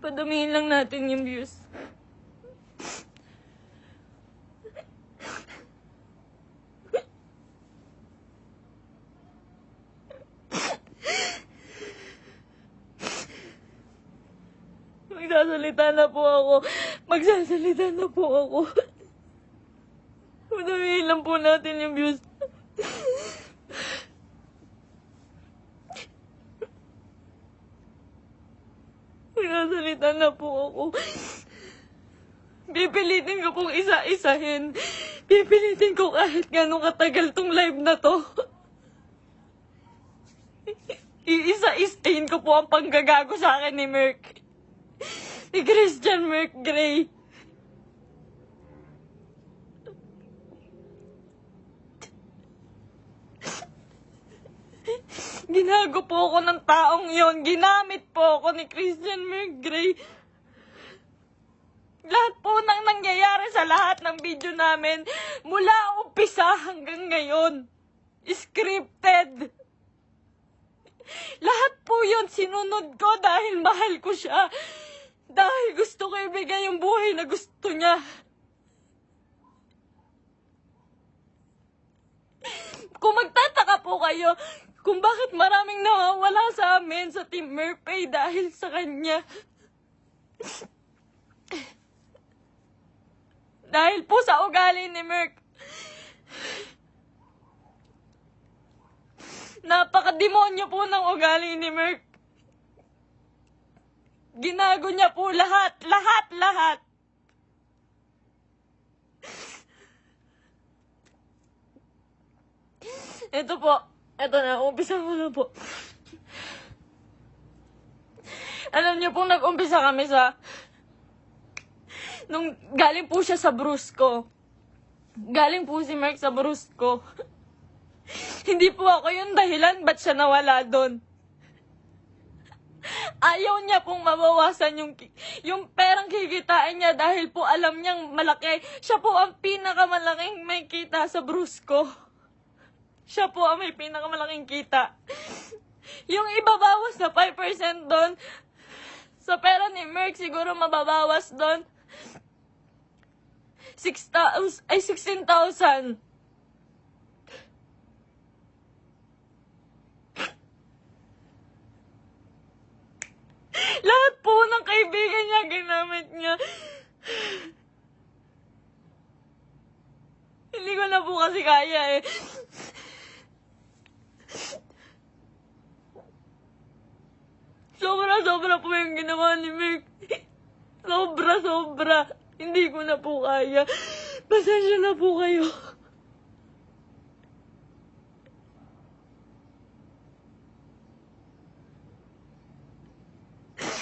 Padamihin lang natin yung views. Magsasalita na po ako. Magsasalita na po ako. Padamihin lang po natin yung views. Magsasalita na po ako. Pipilitin ko pong isa-isahin. Pipilitin ko kahit gano'ng katagal tong live na to. Iisa-isahin ko po ang panggagago sa akin ni Merck. Ni Christian Merck Gray. Ginago po ako ng taong yon. Ginamit po ako ni Christian McGray. Lahat po nang nangyayari sa lahat ng video namin, mula umpisa hanggang ngayon, scripted. Lahat po yon sinunod ko dahil mahal ko siya. Dahil gusto ko ibigay yung buhay na gusto niya. Kung magtataka po kayo kung bakit maraming nawawala sa amin sa Team Merpay dahil sa kanya. dahil po sa ugali ni Merc. Napakademonyo po ng ugali ni Merc. Ginago niya po lahat, lahat, lahat. Ito po. Ito na, umpisa ko na po. Alam niyo po, nag-umpisa kami sa... Nung galing po siya sa Brusco. Galing po si Mark sa Brusco. Hindi po ako yung dahilan ba't siya nawala doon. Ayaw niya pong mabawasan yung, yung perang kikitain niya dahil po alam niyang malaki. Siya po ang pinakamalaking may kita sa Brusco. Siya po ang may pinakamalaking kita. Yung ibabawas na 5% doon, sa pera ni Merck siguro mababawas doon. 6,000, ay 16,000. Lahat po ng kaibigan niya, ginamit niya. Hindi ko na po kasi kaya eh. Sobra, sobra po yung ginawa ni Mick. Sobra, sobra. Hindi ko na po kaya. Pasensya na po kayo.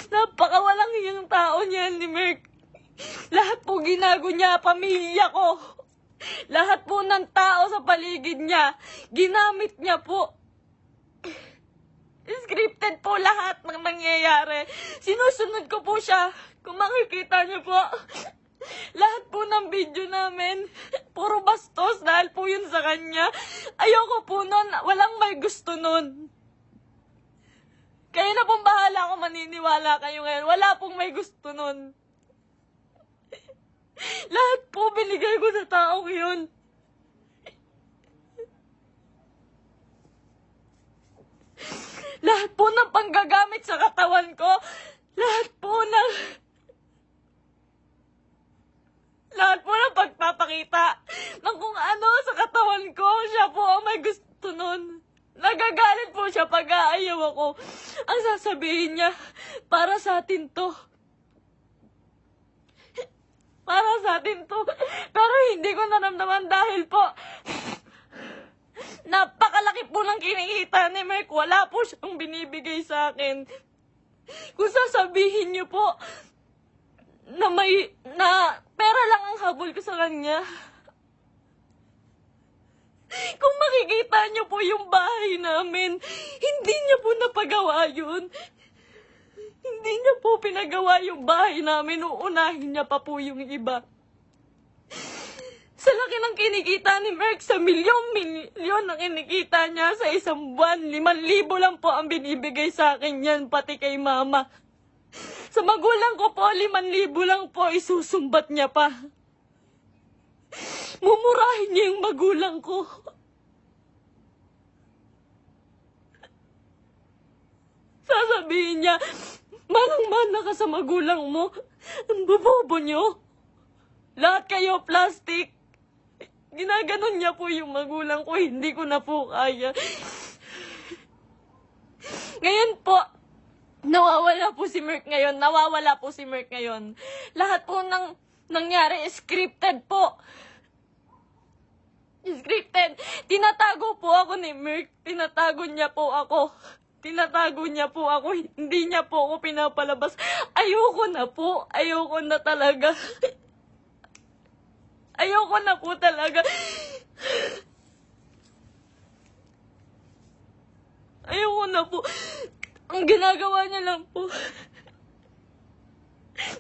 Napakawalang hiyang tao niyan ni Merck. Lahat po ginago niya, pamilya ko. Lahat po ng tao sa paligid niya, ginamit niya po. Scripted po lahat ng nangyayari. Sinusunod ko po siya. Kung makikita niyo po, lahat po ng video namin, puro bastos dahil po yun sa kanya. Ayoko po nun, walang may gusto nun. Kayo na pong bahala kung maniniwala kayo ngayon. Wala pong may gusto nun. Lahat po binigay ko sa taong yun. Lahat po ng panggagamit sa katawan ko, lahat po ng... Lahat po ng pagpapakita ng kung ano sa katawan ko, siya po ang may gusto nun. Nagagalit po siya pag aayaw ako. Ang sasabihin niya, para sa atin to. Para sa atin to. Pero hindi ko naramdaman dahil po, Napakalaki po ng kinikita ni Mark. Wala po siyang binibigay sa akin. Kung sasabihin niyo po na may, na pera lang ang habol ko sa kanya. Kung makikita niyo po yung bahay namin, hindi niya po napagawa yun. Hindi niya po pinagawa yung bahay namin, uunahin niya pa po yung iba. Sa laki ng kinikita ni Merck, sa milyon-milyon na kinikita niya sa isang buwan, liman libo lang po ang binibigay sa akin yan, pati kay mama. Sa magulang ko po, liman libo lang po, isusumbat niya pa. Mumurahin niya yung magulang ko. Sasabihin niya, manang-mana ka sa magulang mo. Ang bobobo niyo. Lahat kayo plastic. Ginaganon niya po yung magulang ko, hindi ko na po kaya. Ngayon po, nawawala po si Merck ngayon. Nawawala po si Merck ngayon. Lahat po ng nangyari scripted po. Scripted. Tinatago po ako ni Merck. Tinatago niya po ako. Tinatago niya po ako. Hindi niya po ako pinapalabas. Ayoko na po. Ayoko na talaga. Ayoko na po talaga. Ayoko na po. Ang ginagawa niya lang po.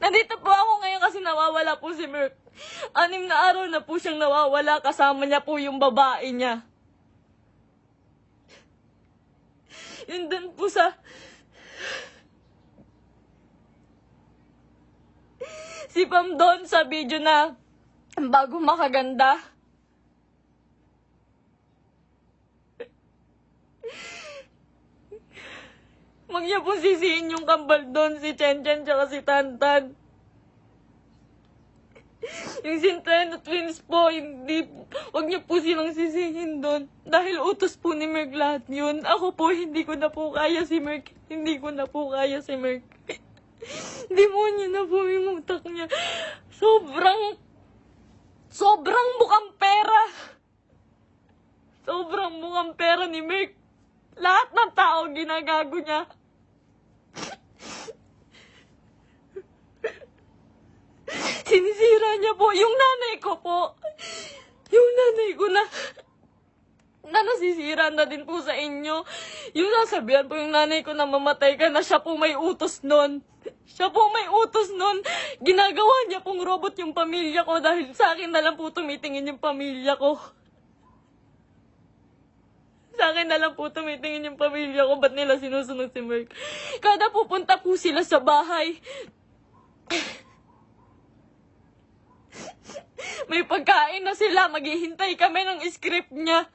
Nandito po ako ngayon kasi nawawala po si Merck. Anim na araw na po siyang nawawala. Kasama niya po yung babae niya. Yun din po sa... Si Pam doon sa video na bago makaganda. Niya po sisihin yung kambal doon, si Chen Chen tsaka si Tantan. Yung Sinteno twins po, hindi, huwag niyo po silang sisihin doon. Dahil utos po ni Merck lahat yun. Ako po, hindi ko na po kaya si Merck. Hindi ko na po kaya si Merck. Demonyo na po yung utak niya. Sobrang, sobrang mukhang pera. Sobrang mukhang pera ni Merck. Lahat ng tao ginagago niya. Sinisira niya po yung nanay ko po. Yung nanay ko na na nasisira na din po sa inyo. Yung sasabihan po yung nanay ko na mamatay ka na siya po may utos nun. Siya po may utos nun. Ginagawa niya pong robot yung pamilya ko dahil sa akin na lang po tumitingin yung pamilya ko. Sa akin na lang po tumitingin yung pamilya ko. Ba't nila sinusunod si Merck? Kada pupunta po sila sa bahay, may pagkain na sila. Maghihintay kami ng script niya.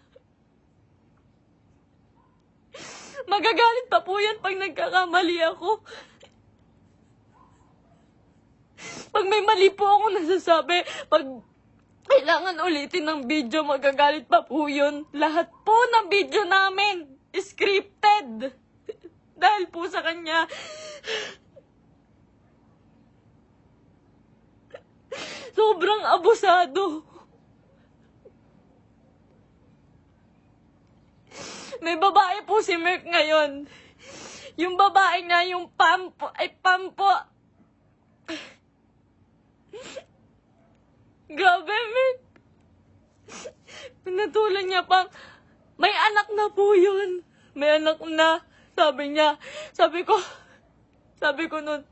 Magagalit pa po yan pag nagkakamali ako. Pag may mali po ako nasasabi, pag kailangan ulitin ng video, magagalit pa po yun. Lahat po ng video namin, scripted. Dahil po sa kanya. Sobrang abusado. May babae po si Merck ngayon. Yung babae nga, yung pampo, ay pampo. Grabe, Merck. Pinatulan niya pang, may anak na po yun. May anak na. Sabi niya, sabi ko, sabi ko nun,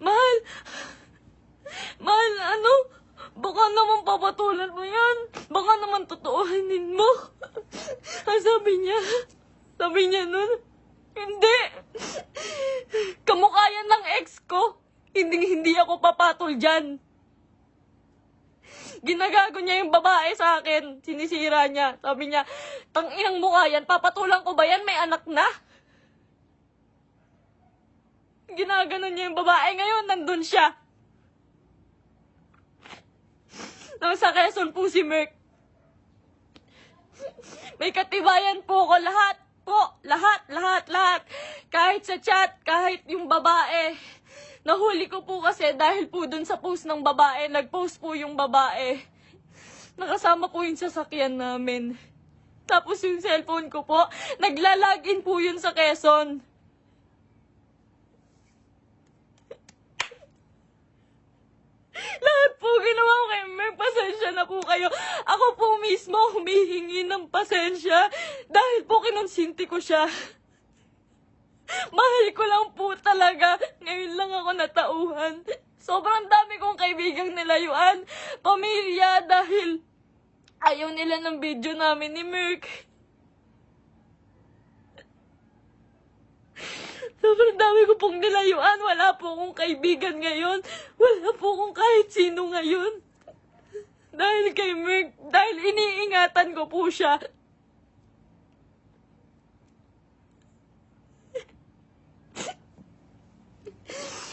Mahal, mahal, ano? Baka naman papatulan mo yan. Baka naman totoohanin mo. Ang sabi niya, sabi niya nun, hindi. Kamukha yan ng ex ko. Hindi, hindi ako papatol dyan. Ginagago niya yung babae sa akin. Sinisira niya. Sabi niya, tang inang mukha yan, papatulan ko ba yan? May anak na. Ginaganon niya yung babae. Ngayon, nandun siya. Nasa Quezon po si Merck. May katibayan po ko lahat po. Lahat, lahat, lahat. Kahit sa chat, kahit yung babae. Nahuli ko po kasi dahil po dun sa post ng babae, nag-post po yung babae. Nakasama po yung sasakyan namin. Tapos yung cellphone ko po, naglalagin po yun sa Quezon. Lahat po ginawa ko kay Mer. Pasensya na po kayo. Ako po mismo humihingi ng pasensya dahil po kinonsinti ko siya. Mahal ko lang po talaga. Ngayon lang ako natauhan. Sobrang dami kong kaibigang nilayuan. Pamilya dahil ayaw nila ng video namin ni Merck. So, Sobrang dami ko pong nilayuan. Wala po akong kaibigan ngayon. Wala po akong kahit sino ngayon. Dahil kay Merck, dahil iniingatan ko po siya.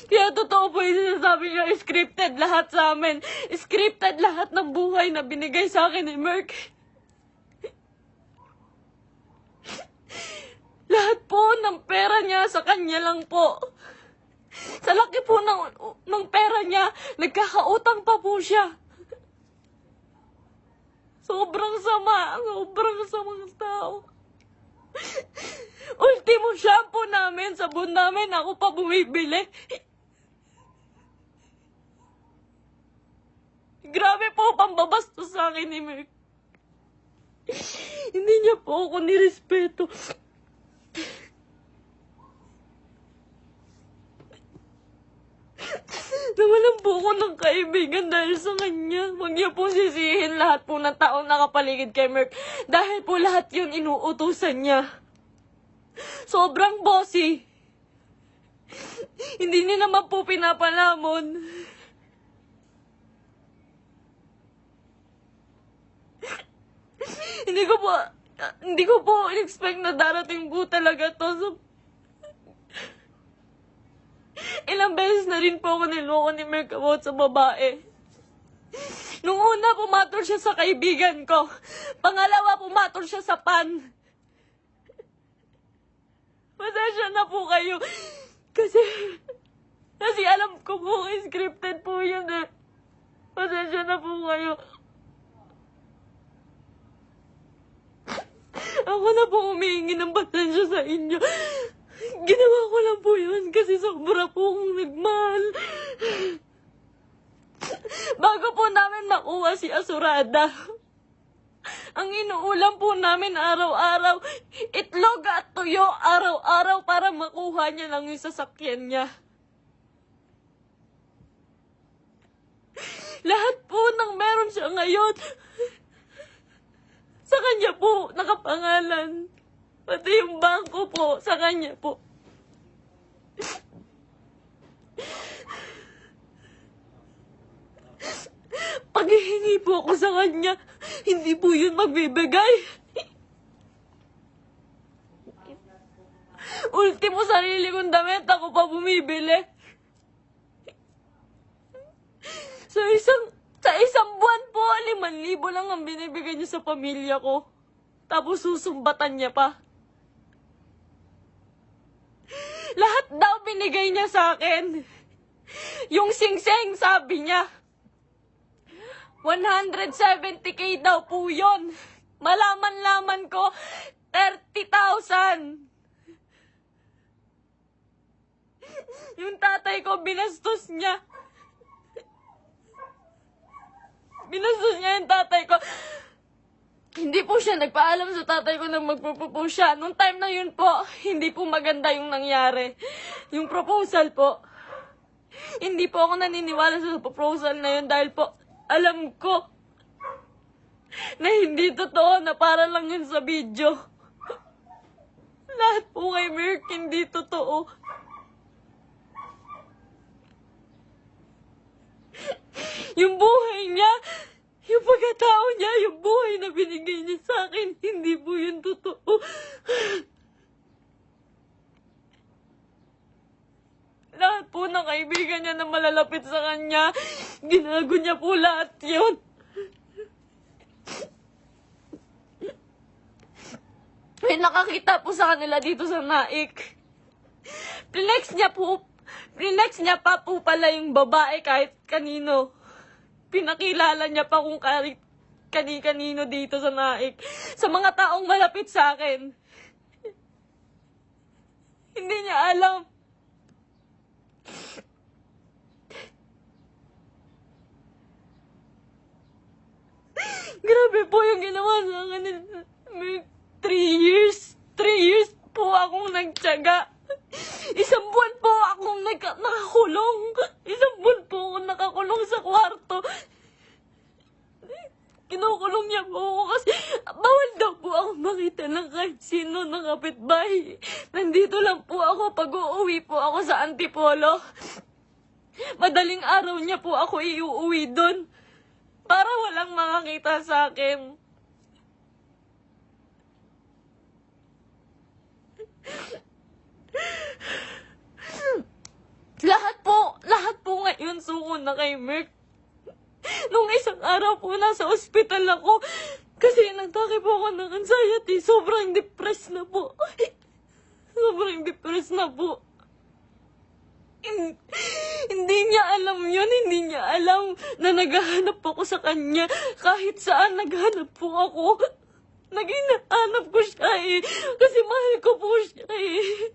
Kaya totoo po yung sinasabi niya, scripted lahat sa amin. Scripted lahat ng buhay na binigay sa akin ni Merck. Lahat po ng pera niya sa kanya lang po. Sa laki po ng, ng pera niya, nagkakautang pa po siya. Sobrang sama, sobrang samang tao. Ultimo shampoo namin, sabon namin, ako pa bumibili. Grabe po, pambabastos sa akin ni Merck. Hindi niya po ako nirespeto. Nawalan po ako ng kaibigan dahil sa kanya. Huwag niya po sisihin lahat po ng taong nakapaligid kay Merck. Dahil po lahat yun inuutusan niya. Sobrang bossy. Hindi niya naman po pinapalamon. hindi ko po, hindi ko po expect na darating po talaga to. So, Ilang beses na rin po ako niloko ni Merck about sa babae. Nung una, pumatol siya sa kaibigan ko. Pangalawa, pumatol siya sa pan. Pasensya na po kayo. Kasi, kasi alam ko po, scripted po yun eh. Pasensya na po kayo. Ako na po humihingi ng pasensya sa inyo. Ginawa ko lang po yun kasi sobra po akong nagmahal. Bago po namin makuha si Asurada, ang inuulam po namin araw-araw, itlog at tuyo araw-araw para makuha niya lang yung sasakyan niya. Lahat po ng meron siya ngayon, sa kanya po nakapangalan. Pati yung bangko po, sa kanya po. Paghihingi po ako sa kanya, hindi po yun magbibigay. Ultimo sarili kong damit, ako pa bumibili. Sa isang, sa isang buwan po, liman libo lang ang binibigay niya sa pamilya ko. Tapos susumbatan niya pa. Lahat daw binigay niya sa akin. Yung sing-sing, sabi niya. 170k daw po yun. Malaman-laman ko, 30,000. Yung tatay ko, binastos niya. Binastos niya yung tatay ko. Hindi po siya nagpaalam sa tatay ko na magpo-propose siya. Nung time na yun po, hindi po maganda yung nangyari. Yung proposal po. Hindi po ako naniniwala sa proposal na yun dahil po, alam ko na hindi totoo na para lang yun sa video. Lahat po kay Merck hindi totoo. Yung buhay niya, yung pagkatao niya, yung buhay na binigay niya sa akin, hindi po yun totoo. Lahat po ng kaibigan niya na malalapit sa kanya, ginago niya po lahat yun. May nakakita po sa kanila dito sa Naik. Flex niya po, flex niya pa po pala yung babae kahit kanino. Pinakilala niya pa kung kahit kani-kanino dito sa Naik. Sa mga taong malapit sa akin. Hindi niya alam. Grabe po yung ginawa sa akin. May three years. Three years po akong nagtyaga. Isang buwan po akong nag- nakakulong. Isang buwan po akong nakakulong sa kwarto. Kinukulong niya po ako kasi bawal daw po ako makita ng kahit sino naka kapitbahay. Nandito lang po ako pag uuwi po ako sa Antipolo. Madaling araw niya po ako iuuwi doon. Para walang makakita sa akin. Lahat po, lahat ngayon suko na kay Merck. Nung isang araw po, nasa ospital ako. Kasi nagtake po ako ng anxiety. Sobrang depressed na po. Sobrang depressed na po. Hin- Hindi niya alam yun. Hindi niya alam na naghahanap ako sa kanya. Kahit saan naghanap po ako. Naginahanap ko siya eh. Kasi mahal ko po siya eh.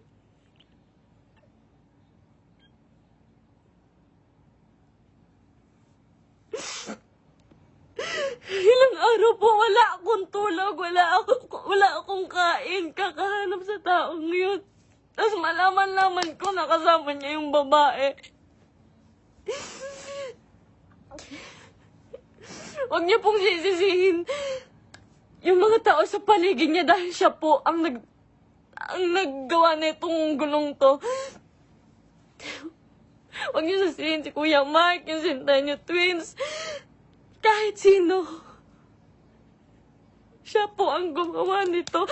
Ilang araw po, wala akong tulog, wala, ako, wala akong kain, kakahanap sa taong yun. Tapos malaman-laman ko na kasama niya yung babae. Huwag niyo pong sisisihin yung mga tao sa paligid niya dahil siya po ang nag ang naggawa nitong gulong to. Huwag niyo sisihin si Kuya Mark, yung sinta twins. Kahit sino. Siya po ang gumawa nito.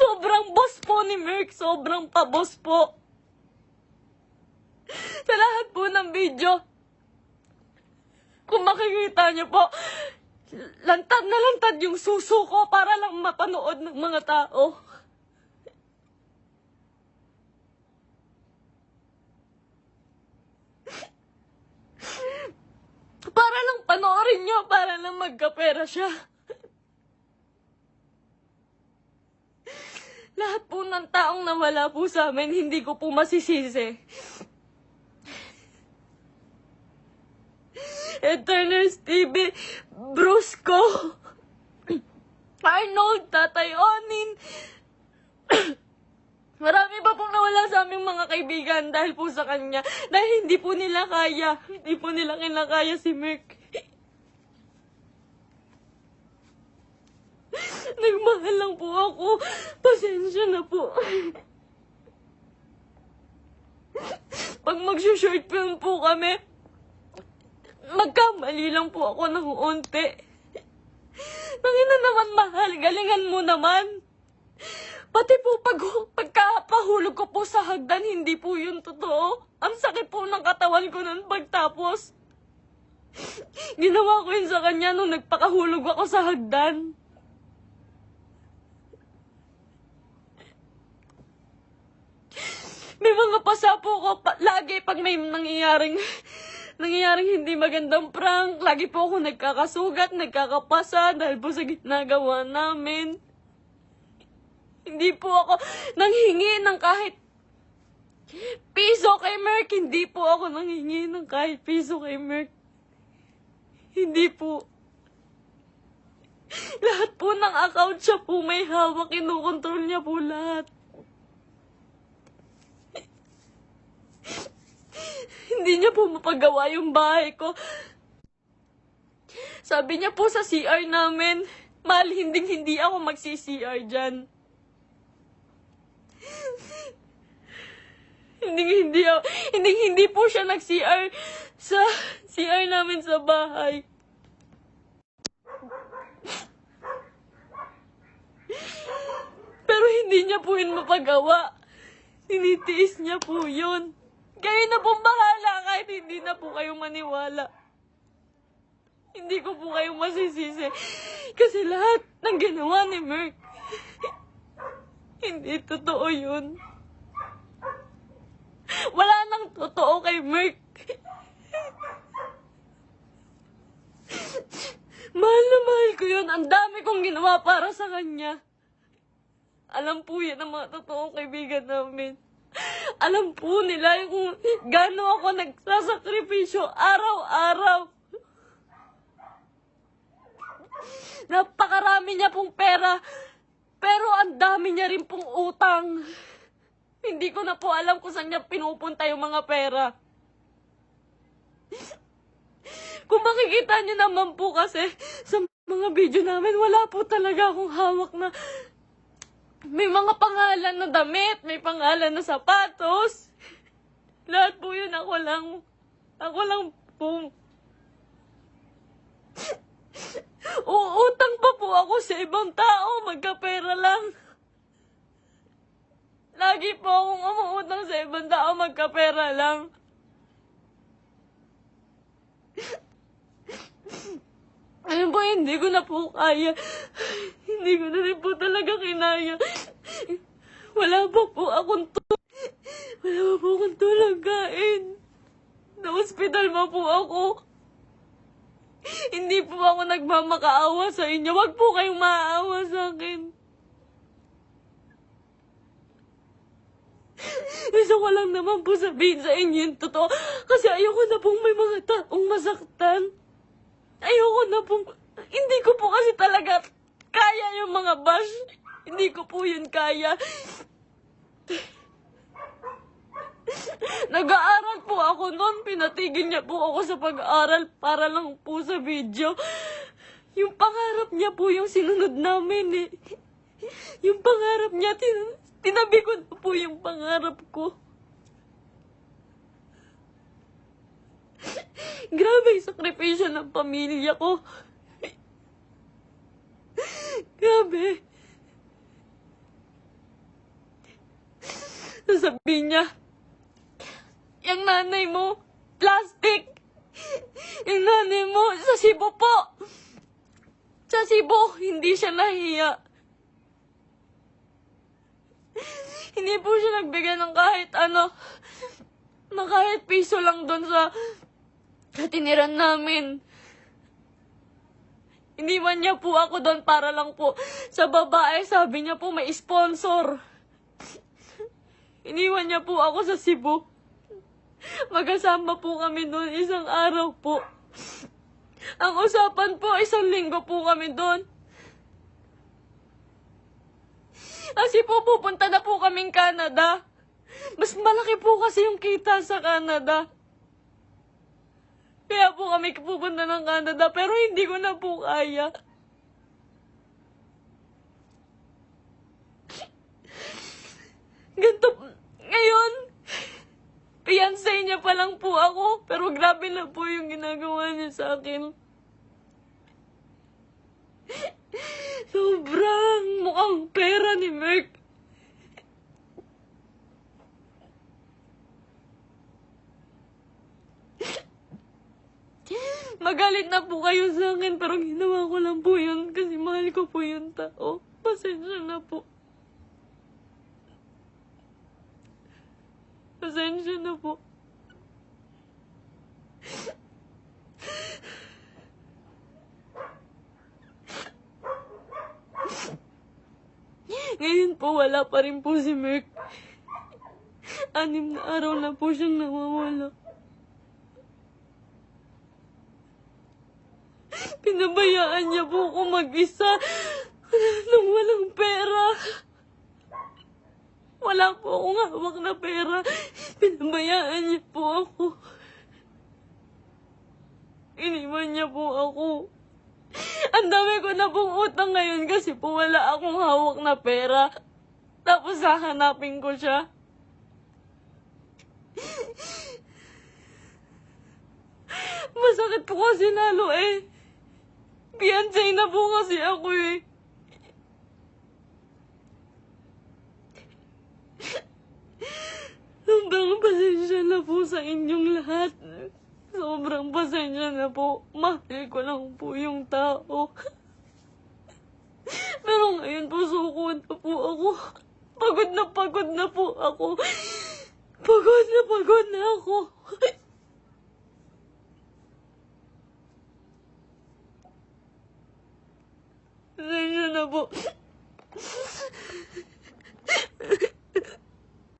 Sobrang boss po ni Merck. Sobrang pa-boss po. Sa lahat po ng video, kung makikita niyo po, lantad na lantad yung suso ko para lang mapanood ng mga tao. Para lang panoorin niyo, para lang magkapera siya. Lahat po ng taong nawala po sa amin, hindi ko po masisisi. Eternals TV, Brusco, Arnold, Tatay Onin, Marami pa pong nawala sa aming mga kaibigan dahil po sa kanya. Dahil hindi po nila kaya. Hindi po nila kinakaya si Merck. Nagmahal lang po ako. Pasensya na po. Pag mag-short film po kami, magkamali lang po ako ng unti. Nangina naman mahal, galingan mo naman. Pati po pag, pagkapahulog ko po sa hagdan, hindi po yun totoo. Ang sakit po ng katawan ko nun pagtapos. Ginawa ko yun sa kanya nung nagpakahulog ako sa hagdan. May mga pasa po ko pa, lagi pag may nangyayaring nangyayaring hindi magandang prank. Lagi po ako nagkakasugat, nagkakapasa dahil po sa ginagawa namin. Hindi po ako nanghingi ng kahit piso kay Merck. Hindi po ako nanghingi ng kahit piso kay Merck. Hindi po. Lahat po ng account siya po may hawak. Kinukontrol niya po lahat. Hindi niya po mapagawa yung bahay ko. Sabi niya po sa CR namin, mahal hindi hindi ako magsi-CR dyan. Hindi hindi ako- hindi hindi po siya nag-CR sa CR namin sa bahay. Pero hindi niya po yun mapagawa. Tinitiis niya po yun. Kayo na pong bahala kahit hindi na po kayo maniwala. Hindi ko po kayo masisisi. Kasi lahat ng ginawa ni Merck, hindi totoo yun. Wala nang totoo kay Merck. mahal na mahal ko yun. Ang dami kong ginawa para sa kanya. Alam po yan ang mga totoong kaibigan namin. Alam po nila kung gaano ako nagsasakripisyo araw-araw. Napakarami niya pong pera, pero ang dami niya rin pong utang. Hindi ko na po alam kung saan niya pinupunta yung mga pera. Kung makikita niyo naman po kasi sa mga video namin, wala po talaga akong hawak na mga pangalan na damit, may pangalan na sapatos. Lahat po yun ako lang. Ako lang po. Uutang pa po ako sa ibang tao, magkapera lang. Lagi po akong umuutang sa ibang tao, magkapera lang. Ayun po, hindi ko na po kaya. Hindi ko na rin po talaga kinaya. Wala pa po akong tulog. Wala po akong tulog kain. Na-hospital pa po ako. Hindi po ako nagmamakaawa sa inyo. Huwag po kayong maaawa sa akin. Gusto ko lang naman po sabihin sa inyo yung totoo. Kasi ayoko na pong may mga taong masaktan. Ayoko na pong... Hindi ko po kasi talaga kaya yung mga bash. Hindi ko po yun kaya. Nag-aaral po ako noon. Pinatigil niya po ako sa pag-aaral para lang po sa video. Yung pangarap niya po yung sinunod namin eh. Yung pangarap niya, tin tinabi ko po yung pangarap ko. Grabe yung sakripisyo ng pamilya ko. Grabe. Sasabihin niya, yung nanay mo, plastic. Yung nanay mo, sa Cebu po. Sa Cebu, hindi siya nahiya. Hindi po siya nagbigay ng kahit ano, na kahit piso lang doon sa, sa tiniran namin. Iniwan niya po ako doon para lang po sa babae. Sabi niya po may sponsor. Iniwan niya po ako sa Cebu. Magkasama po kami doon isang araw po. Ang usapan po, isang linggo po kami doon. Kasi po pupunta na po kaming Canada. Mas malaki po kasi yung kita sa Canada. Kaya po kami pupunta ng Canada, pero hindi ko na po kaya. Ganto, ngayon, fiancé niya pa lang po ako, pero grabe na po yung ginagawa niya sa akin. Sobrang mukhang pera ni Merc. Magalit na po kayo sa akin, pero ginawa ko lang po yun kasi mahal ko po yung tao. Pasensya na po. Pasensya na po. Ngayon po, wala pa rin po si Merc. Anim na araw na po siyang nawawala. Pinabayaan niya po ako mag-isa nang walang pera. Wala po akong hawak na pera. Pinabayaan niya po ako. Iniwan niya po ako. Ang dami ko na pong utang ngayon kasi po wala akong hawak na pera. Tapos hahanapin ko siya. Masakit po kasi lalo eh. Fiancé na po kasi ako eh. Sobrang pasensya na po sa inyong lahat. Sobrang pasensya na po. Mahal ko lang po yung tao. Pero ngayon po suko na po ako. Pagod na pagod na po ako. Pagod na pagod na ako. Pasensya na po.